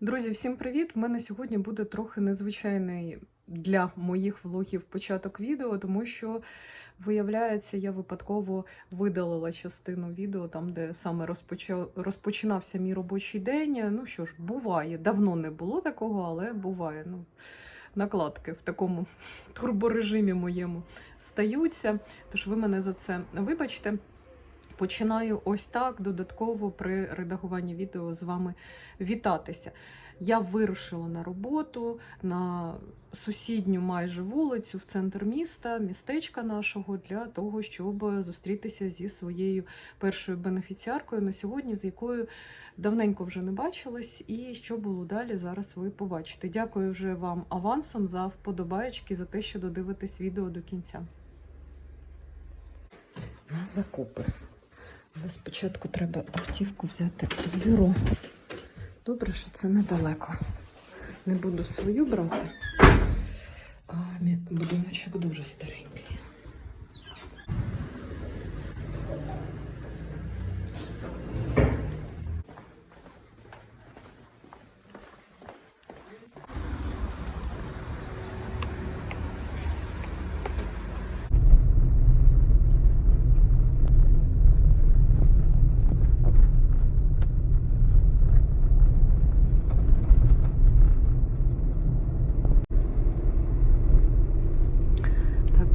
Друзі, всім привіт! В мене сьогодні буде трохи незвичайний для моїх влогів початок відео, тому що, виявляється, я випадково видалила частину відео, там, де саме розпочав, розпочинався мій робочий день. Ну що ж, буває. Давно не було такого, але буває. Ну, накладки в такому турборежимі моєму стаються. Тож ви мене за це вибачте. Починаю ось так додатково при редагуванні відео з вами вітатися. Я вирушила на роботу на сусідню майже вулицю в центр міста, містечка нашого, для того, щоб зустрітися зі своєю першою бенефіціаркою на сьогодні, з якою давненько вже не бачилась. І що було далі, зараз ви побачите. Дякую вже вам авансом за вподобаєчки, за те, що додивитесь відео до кінця. На закупи. Спочатку треба автівку взяти в бюро. Добре, що це недалеко. Не буду свою брати, а будиночок дуже старенький.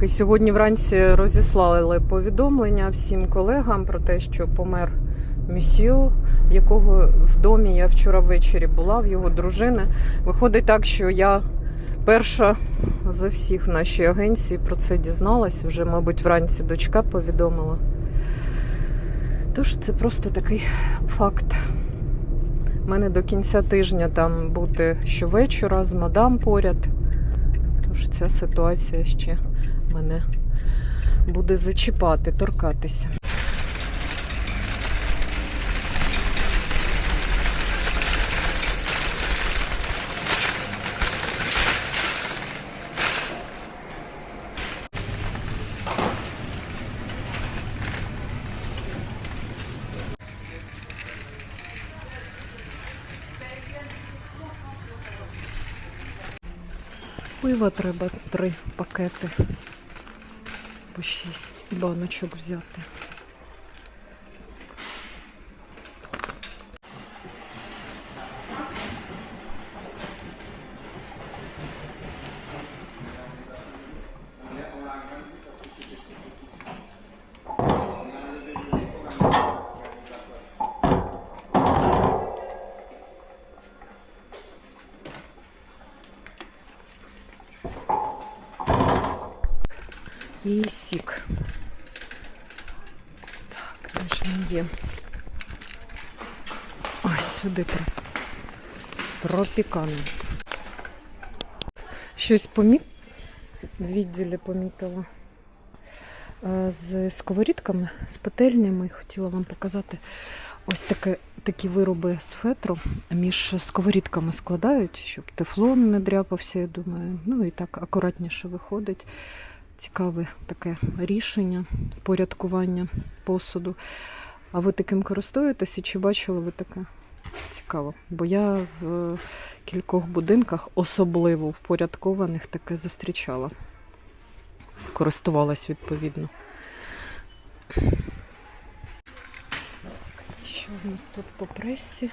І сьогодні вранці розіслали повідомлення всім колегам про те, що помер місьо, якого в домі я вчора ввечері була, в його дружини. Виходить так, що я перша за всіх в нашій агенції про це дізналась. Вже, мабуть, вранці дочка повідомила. Тож це просто такий факт. У мене до кінця тижня там бути щовечора з мадам поряд. Тож ця ситуація ще мене буде зачіпати, торкатися. Пива треба три пакети по 6 баночок взяти. І сік. Так, він є? Ось сюди про. Тропікано. Щось поміт відділі помітила. Е, З сковорідками, з пательнями хотіла вам показати ось таке, такі вироби з фетру між сковорідками складають, щоб тефлон не дряпався, я думаю. Ну і так акуратніше виходить. Цікаве таке рішення впорядкування посуду. А ви таким користуєтеся? Чи бачили ви таке? Цікаво. Бо я в кількох будинках, особливо впорядкованих, таке зустрічала. Користувалась відповідно. Що в нас тут по пресі?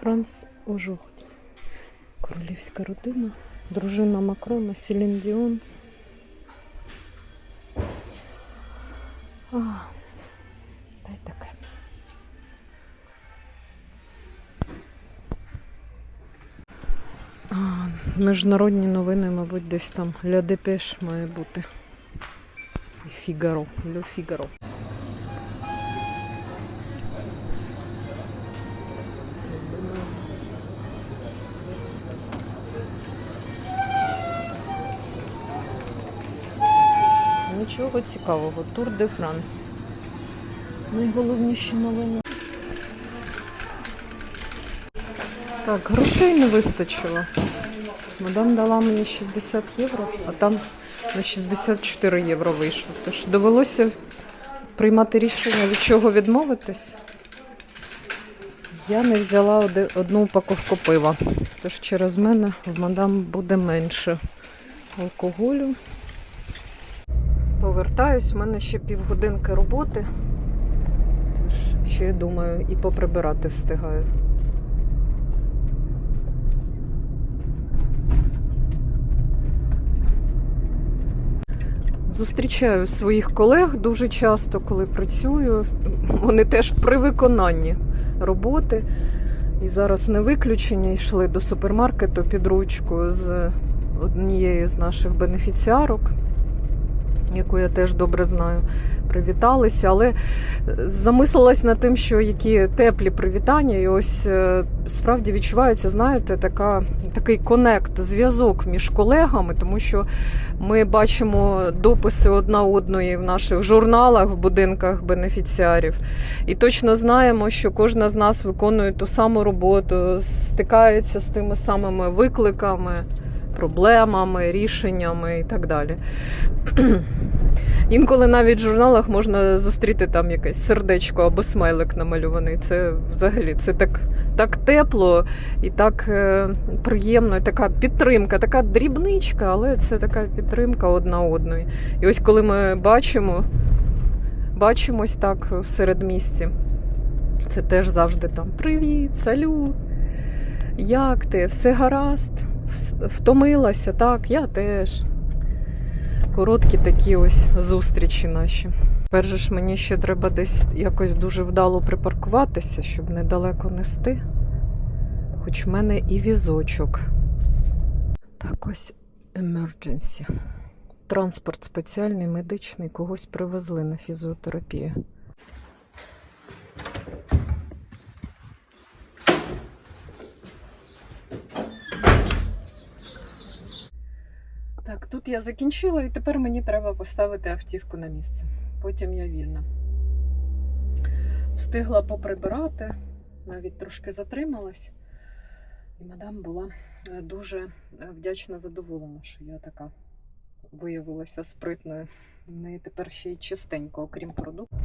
Франц Ожух. Королівська родина, дружина Макрона, Селін Діон. А, та й таке. А, міжнародні новини, мабуть, десь там Ля Депеш має бути. Фігаро, Ле Фігаро. Нічого цікавого. Тур де Франс. Найголовніші новини. Так, грошей не вистачило. Мадам дала мені 60 євро, а там на 64 євро вийшло. Тож довелося приймати рішення, від чого відмовитись. Я не взяла одну упаковку пива, тож через мене в мадам буде менше алкоголю. Повертаюсь, в мене ще півгодинки роботи. Тож ще думаю, і поприбирати встигаю. Зустрічаю своїх колег дуже часто, коли працюю. Вони теж при виконанні роботи. І зараз не виключення йшли до супермаркету під ручку з однією з наших бенефіціарок, яку я теж добре знаю. Привіталися, але е, замислилась над тим, що які теплі привітання, і ось е, справді відчувається, знаєте, така, такий конект, зв'язок між колегами, тому що ми бачимо дописи одна одної в наших журналах в будинках бенефіціарів. І точно знаємо, що кожна з нас виконує ту саму роботу, стикається з тими самими викликами, проблемами, рішеннями і так далі. Інколи навіть в журналах можна зустріти там якесь сердечко або смайлик намальований. Це взагалі це так, так тепло і так е, приємно, і така підтримка, така дрібничка, але це така підтримка одна одної. І ось коли ми бачимо, бачимось так в середмісті, це теж завжди там привіт, салют, як ти? Все гаразд? Втомилася? Так, я теж. Короткі такі ось зустрічі наші. Перше ж мені ще треба десь якось дуже вдало припаркуватися, щоб недалеко нести. Хоч в мене і візочок. Так ось emergency. Транспорт спеціальний, медичний, когось привезли на фізіотерапію. Так, тут я закінчила, і тепер мені треба поставити автівку на місце. Потім я вільна. Встигла поприбирати, навіть трошки затрималась. І мадам була е, дуже е, вдячна, задоволена, що я така виявилася спритною. В неї тепер ще й чистенько, окрім продуктів.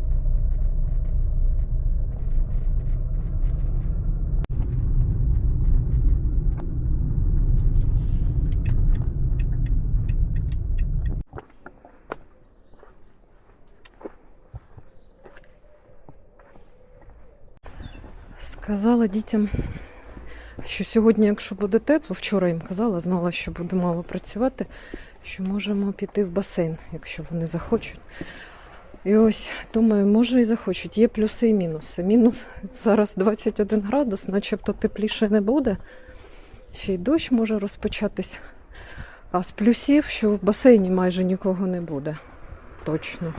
Сказала дітям, що сьогодні, якщо буде тепло, вчора їм казала, знала, що буду мало працювати, що можемо піти в басейн, якщо вони захочуть. І ось думаю, може і захочуть. Є плюси і мінуси. Мінус зараз 21 градус, начебто тепліше не буде. Ще й дощ може розпочатись. А з плюсів, що в басейні майже нікого не буде. Точно.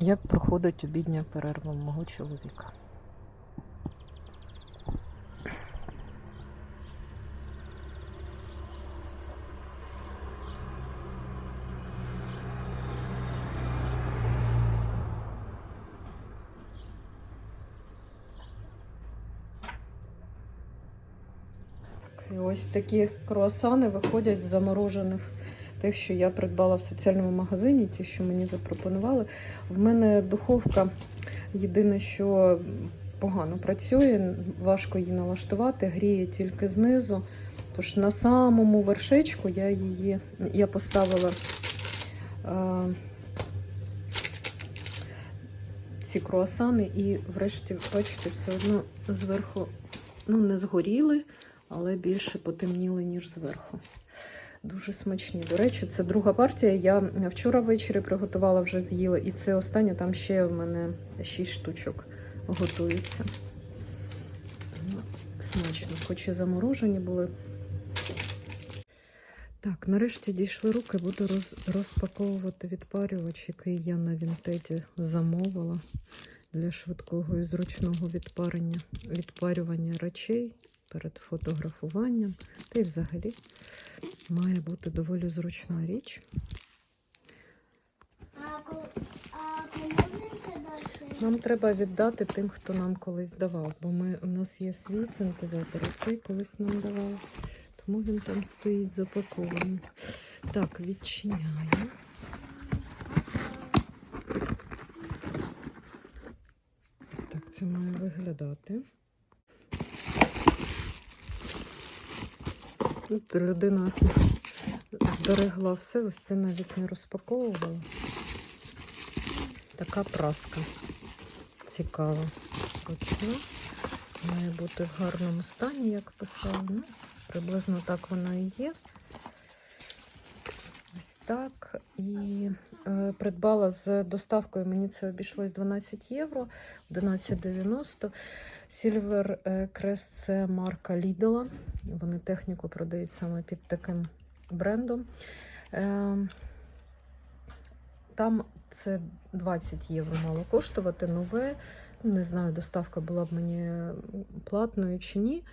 Як проходить обідня перерва мого чоловіка? І ось такі круасани виходять з заморожених тих, що я придбала в соціальному магазині, ті, що мені запропонували. В мене духовка єдине, що погано працює, важко її налаштувати, гріє тільки знизу. Тож на самому вершечку я її я поставила е, ці круасани і врешті, бачите, все одно зверху ну, не згоріли, але більше потемніли, ніж зверху. Дуже смачні. До речі, це друга партія. Я вчора ввечері приготувала, вже з'їла. І це остання, там ще в мене 6 штучок готується. Ну, Смачно, хоч і заморожені були. Так, нарешті дійшли руки, буду роз, розпаковувати відпарювач, який я на Вінтеді замовила для швидкого і зручного відпарення, відпарювання речей перед фотографуванням. Та й взагалі має бути доволі зручна річ. Нам треба віддати тим, хто нам колись давав, бо ми, у нас є свій синтезатор, а цей колись нам давав. Тому він там стоїть запакований. Так, відчиняю. Так це має виглядати. Тут людина зберегла все, ось це навіть не розпаковувала. Така праска. Цікава. Точно. Має бути в гарному стані, як писала. Ну, приблизно так вона і є. Ось так. І придбала з доставкою, мені це обійшлось 12 євро, 11,90. Silver е, Crest це марка Lidl. Вони техніку продають саме під таким брендом. Е, там це 20 євро мало коштувати, нове. Не знаю, доставка була б мені платною чи ні.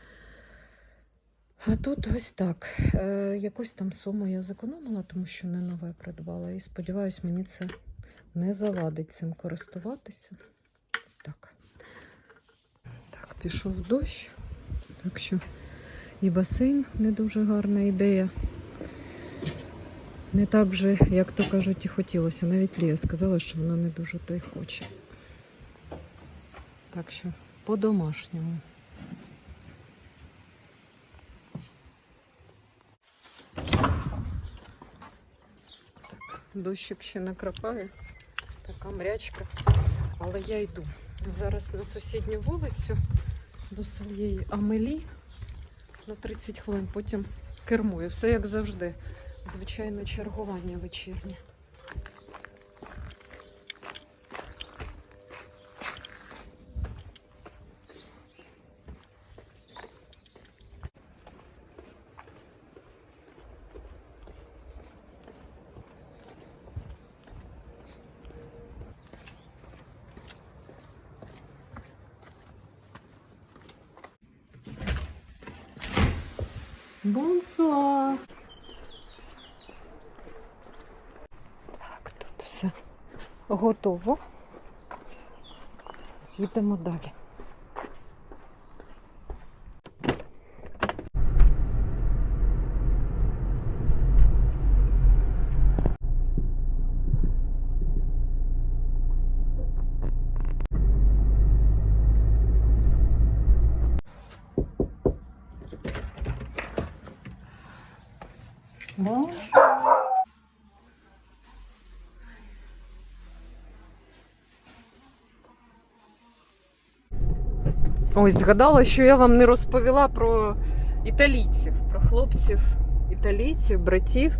А тут ось так. Е, якусь там суму я зекономила, тому що не нове придбала. І сподіваюсь, мені це не завадить цим користуватися. Ось так. Так, пішов дощ. Так що і басейн не дуже гарна ідея. Не так вже, як то кажуть, і хотілося. Навіть Лія сказала, що вона не дуже то й хоче. Так що по-домашньому. Дощик ще накрапає, така мрячка, але я йду. Зараз на сусідню вулицю до своєї Амелі на 30 хвилин, потім кермую. Все як завжди. Звичайне чергування вечірнє. Бонсуар! Так, тут все готово. Їдемо далі. Ось згадала, що я вам не розповіла про італійців, про хлопців, італійців, братів.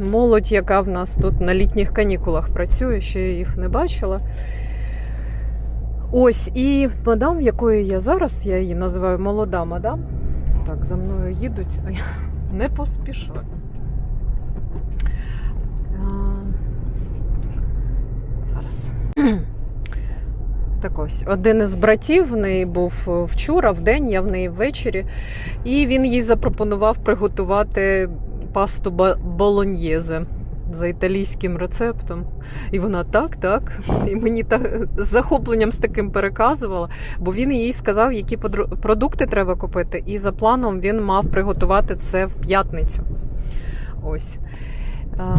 Молодь, яка в нас тут на літніх канікулах працює, ще я їх не бачила. Ось, і мадам, якої я зараз, я її називаю молода мадам. Так, за мною їдуть, а я не поспішаю. Зараз. Так ось, один із братів в неї був вчора, в день, я в неї ввечері, і він їй запропонував приготувати пасту болоньєзе за італійським рецептом. І вона так, так. І мені так з захопленням з таким переказувала, бо він їй сказав, які продукти треба купити, і за планом він мав приготувати це в п'ятницю. Ось. А,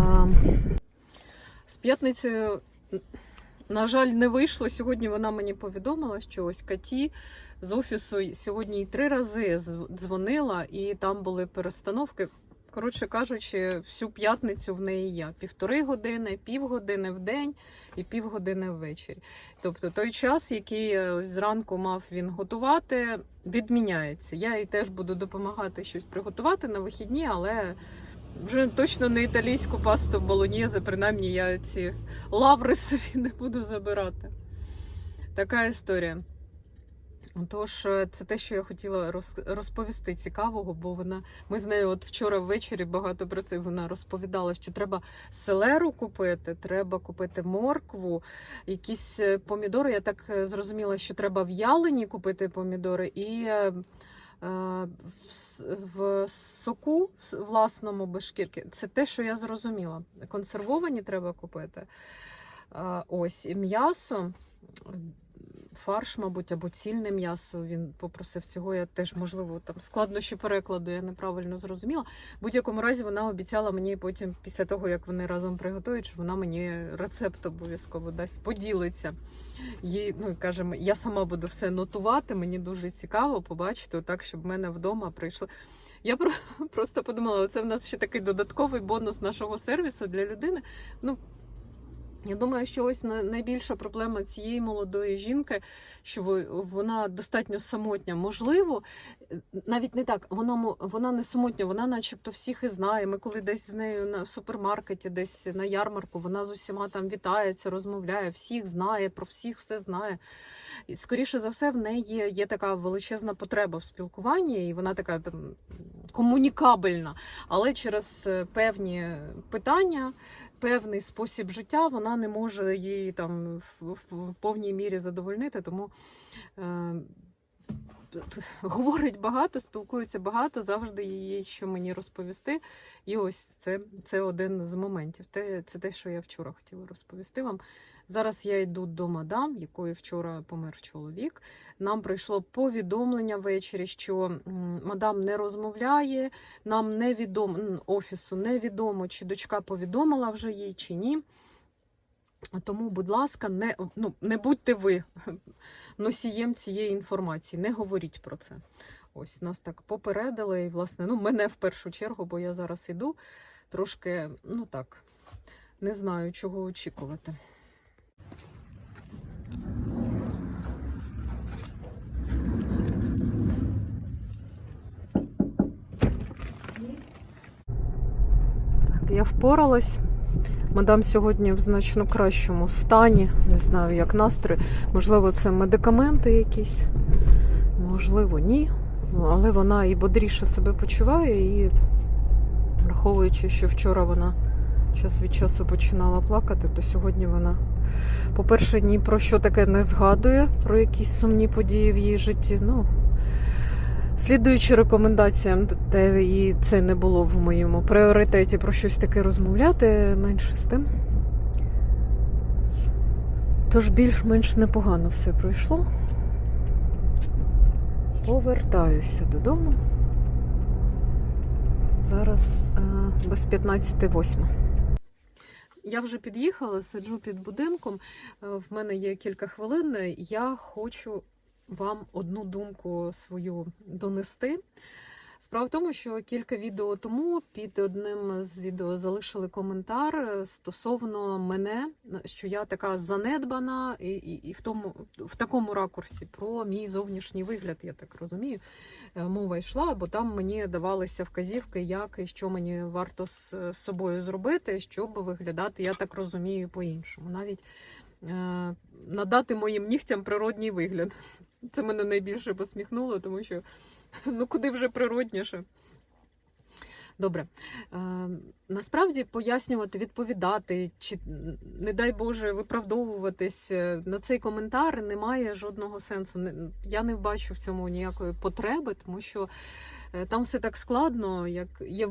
З п'ятницею на жаль, не вийшло. Сьогодні вона мені повідомила, що ось Каті з офісу сьогодні три рази дзвонила, і там були перестановки. Коротше кажучи, всю п'ятницю в неї я півтори години, півгодини в день і півгодини ввечері. Тобто той час, який е, ось зранку мав він готувати, відміняється. Я їй теж буду допомагати щось приготувати на вихідні, але вже точно не італійську пасту болоньєзе, принаймні я ці лаври собі не буду забирати. Така історія. Тож, е, це те, що я хотіла розповісти цікавого, бо вона ми з нею от вчора ввечері багато про це вона розповідала, що треба селеру купити, треба купити моркву, якісь е, помідори. Я так е, зрозуміла, що треба в'ялені купити помідори і. Е, е, в соку власному без шкірки. Це те, що я зрозуміла. Консервовані треба купити. Ось і м'ясо. Фарш, мабуть, або цільне м'ясо. Він попросив цього. Я теж, можливо, там складнощі перекладу, я неправильно зрозуміла. В будь-якому разі вона обіцяла мені потім, після того, як вони разом приготують, що вона мені рецепт обов'язково дасть, поділиться. Їй, ну, каже, я сама буду все нотувати, мені дуже цікаво побачити, так, щоб в мене вдома прийшло. Я просто подумала, це в нас ще такий додатковий бонус нашого сервісу для людини. Ну, я думаю, що ось найбільша проблема цієї молодої жінки, що вона достатньо самотня. Можливо, навіть не так, вона, вона не самотня, вона начебто всіх і знає. Ми коли десь з нею на в супермаркеті, десь на ярмарку, вона з усіма там вітається, розмовляє, всіх знає, про всіх все знає. І, скоріше за все, в неї є, є така величезна потреба в спілкуванні, і вона така там комунікабельна. Але через е, певні питання, певний спосіб життя вона не може її там в, повній мірі задовольнити. Тому е, говорить багато, спілкується багато, завжди є що мені розповісти. І ось це, це один з моментів. Те, це те, що я вчора хотіла розповісти вам. Зараз я йду до мадам, якої вчора помер чоловік. Нам прийшло повідомлення ввечері, що мадам не розмовляє. Нам невідомо офісу невідомо, чи дочка повідомила вже їй, чи ні. Тому, будь ласка, не, ну, не будьте ви носієм цієї інформації, не говоріть про це. Ось нас так попередили, і, власне, ну, мене в першу чергу, бо я зараз іду трошки, ну так, не знаю, чого очікувати. Я впоралась. Мадам сьогодні в значно кращому стані. Не знаю, як настрій. Можливо, це медикаменти якісь, можливо, ні. Але вона і бодріше себе почуває, і враховуючи, що вчора вона час від часу починала плакати, то сьогодні вона, по-перше, ні про що таке не згадує, про якісь сумні події в її житті. Ну, Слідуючи рекомендаціям, і це не було в моєму пріоритеті про щось таке розмовляти, менше з тим. Тож більш-менш непогано все пройшло. Повертаюся додому. Зараз е, без 15.08. Я вже під'їхала, сиджу під будинком. Е, В мене є кілька хвилин. Я хочу вам одну думку свою донести. Справа в тому, що кілька відео тому під одним з відео залишили коментар стосовно мене, що я така занедбана, і, і, і в тому в такому ракурсі про мій зовнішній вигляд, я так розумію, е, мова йшла, бо там мені давалися вказівки, як і що мені варто з собою зробити, щоб виглядати, я так розумію, по-іншому. Навіть е, надати моїм нігтям природній вигляд. Це мене найбільше посміхнуло, тому що ну куди вже природніше. Добре. Е, насправді пояснювати, відповідати, чи, не дай Боже, виправдовуватись е, на цей коментар немає жодного сенсу. Я не бачу в цьому ніякої потреби, тому що е, там все так складно, як є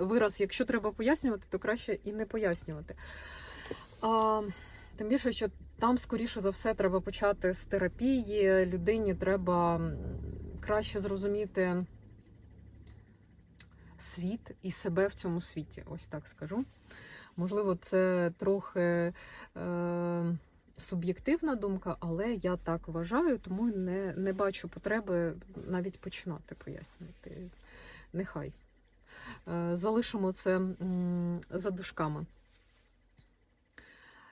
вираз, якщо треба пояснювати, то краще і не пояснювати. А, тим більше, що там, скоріше за все, треба почати з терапії. Людині треба краще зрозуміти світ і себе в цьому світі. Ось так скажу. Можливо, це трохи е, суб'єктивна думка, але я так вважаю, тому не, не бачу потреби навіть починати пояснювати. Нехай. Е, залишимо це за дужками.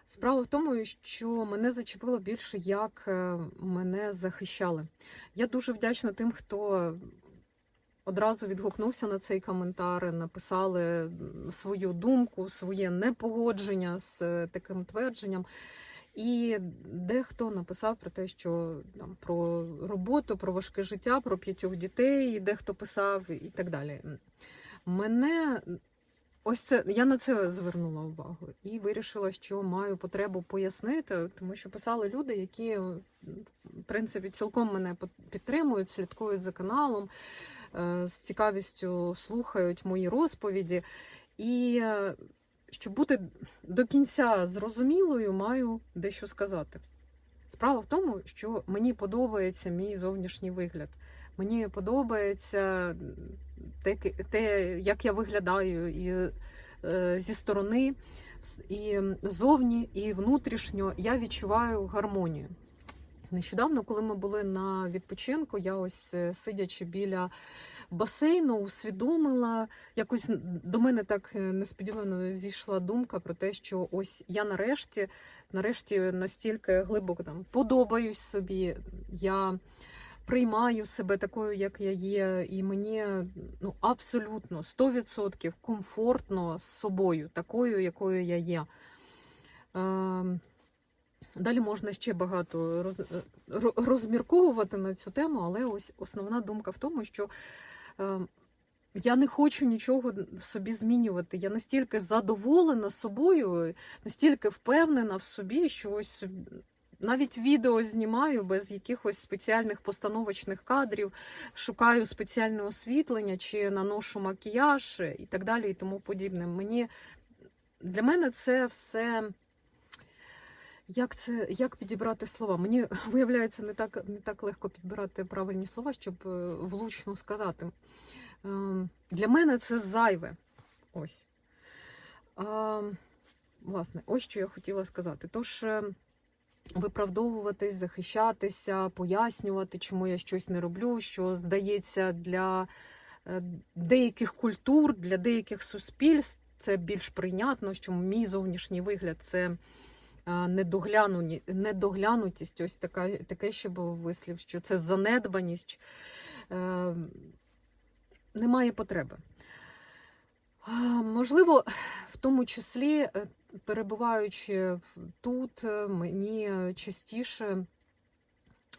Справа в тому, що мене зачепило більше, як е, мене захищали. Я дуже вдячна тим, хто одразу відгукнувся на цей коментар, написали свою думку, своє непогодження з е, таким твердженням. І дехто написав про те, що там про роботу, про важке життя, про п'ятьох дітей, дехто писав і так далі. Мене ось це я на це звернула увагу і вирішила, що маю потребу пояснити, тому що писали люди, які в принципі цілком мене підтримують, слідкують за каналом, е, з цікавістю слухають мої розповіді. І е, щоб бути до кінця зрозумілою, маю дещо сказати. Справа в тому, що мені подобається мій зовнішній вигляд. Мені подобається те, як я виглядаю і е, зі сторони, і зовні, і внутрішньо я відчуваю гармонію. Нещодавно, коли ми були на відпочинку, я ось е, сидячи біля басейну, усвідомила, якось до мене так е, несподівано зійшла думка про те, що ось я нарешті, нарешті настільки глибоко там подобаюсь собі, я приймаю себе такою, як я є, і мені ну, абсолютно 100% комфортно з собою, такою, якою я є. Ем, Далі можна ще багато роз, е, розмірковувати на цю тему, але ось основна думка в тому, що е, я не хочу нічого в собі змінювати. Я настільки задоволена собою, настільки впевнена в собі, що ось навіть відео знімаю без якихось спеціальних постановочних кадрів, шукаю спеціальне освітлення чи наношу макіяж і так далі, і тому подібне. Мені для мене це все. Як це як підібрати слова? Мені виявляється не так не так легко підбирати правильні слова, щоб е, влучно сказати. Ем, Для мене це зайве. Ось. Власне, ось що я хотіла сказати. Тож е, виправдовуватись, захищатися, пояснювати, чому я щось не роблю, що здається для е, деяких культур, для деяких суспільств це більш прийнятно, що мій зовнішній вигляд це недоглянутість, ось така, таке ще був вислів, що це занедбаність. Е, немає потреби. Можливо, в тому числі, е, перебуваючи тут, е, мені частіше.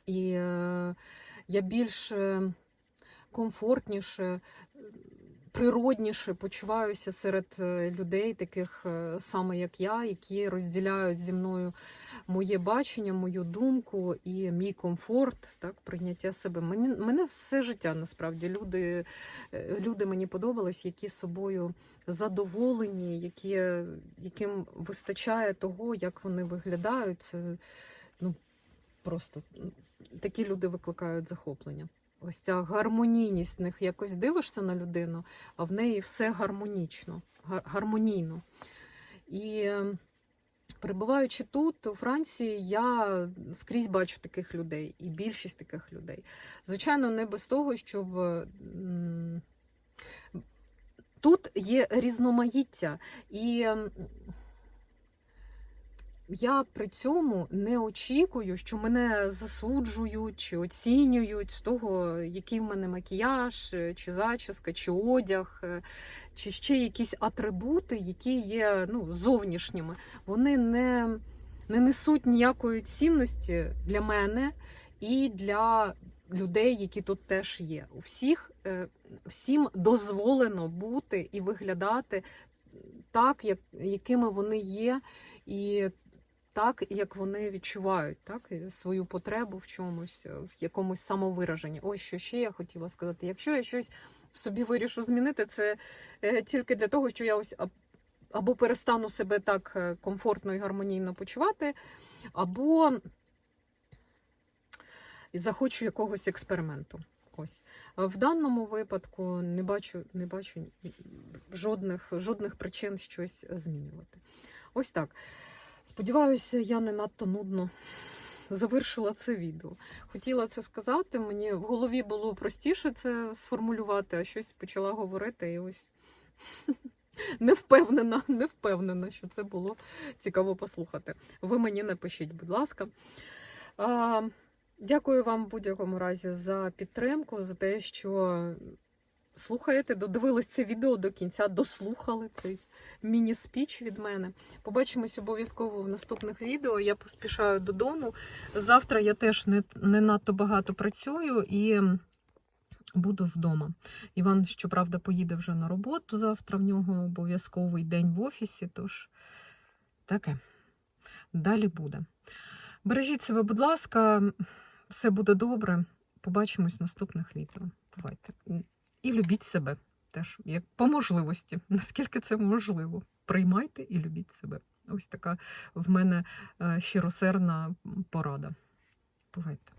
І е, я більш комфортніше, природніше почуваюся серед е, людей, таких е, саме як я, які розділяють зі мною моє бачення, мою думку і мій комфорт, так, прийняття себе. Мені, мене все життя насправді люди, е, люди мені подобались, які собою задоволені, які, яким вистачає того, як вони виглядають. Це ну, просто такі люди викликають захоплення. Ось ця гармонійність в них якось дивишся на людину, а в неї все гармонічно, гармонійно. І е, перебуваючи тут, у Франції, я скрізь бачу таких людей, і більшість таких людей. Звичайно, не без того, щоб тут є різноманіття. І м, я при цьому не очікую, що мене засуджують чи оцінюють з того, який в мене макіяж, е, чи зачіска, чи одяг, е, чи ще якісь атрибути, які є ну, зовнішніми. Вони не, не несуть ніякої цінності для мене і для людей, які тут теж є. У всіх е, всім дозволено бути і виглядати так, як, якими вони є, і так, як вони відчувають так, свою потребу в чомусь, е, в якомусь самовираженні. Ось що ще я хотіла сказати. Якщо я щось в собі вирішу змінити, це е, тільки для того, що я ось або перестану себе так е, комфортно і гармонійно почувати, або захочу якогось експерименту. Ось в даному випадку не бачу, не бачу жодних, жодних причин щось змінювати. Ось так. Сподіваюся, я не надто нудно завершила це відео. Хотіла це сказати, мені в голові було простіше це сформулювати, а щось почала говорити і ось не впевнена, не впевнена, що це було цікаво послухати. Ви мені напишіть, будь ласка. Дякую вам в будь-якому разі за підтримку, за те, що слухаєте, додивились це відео до кінця, дослухали цей міні-спіч від мене. Побачимось обов'язково в наступних відео. Я поспішаю додому. Завтра я теж не, не надто багато працюю і буду вдома. Іван, щоправда, поїде вже на роботу завтра. В нього обов'язковий день в офісі, тож таке. Далі буде. Бережіть себе, будь ласка, все буде добре. Побачимось в наступних відео. Бувайте. І любіть себе теж, як по можливості, наскільки це можливо. Приймайте і любіть себе. Ось така в мене щиросерна щиросердна порада. Бувайте.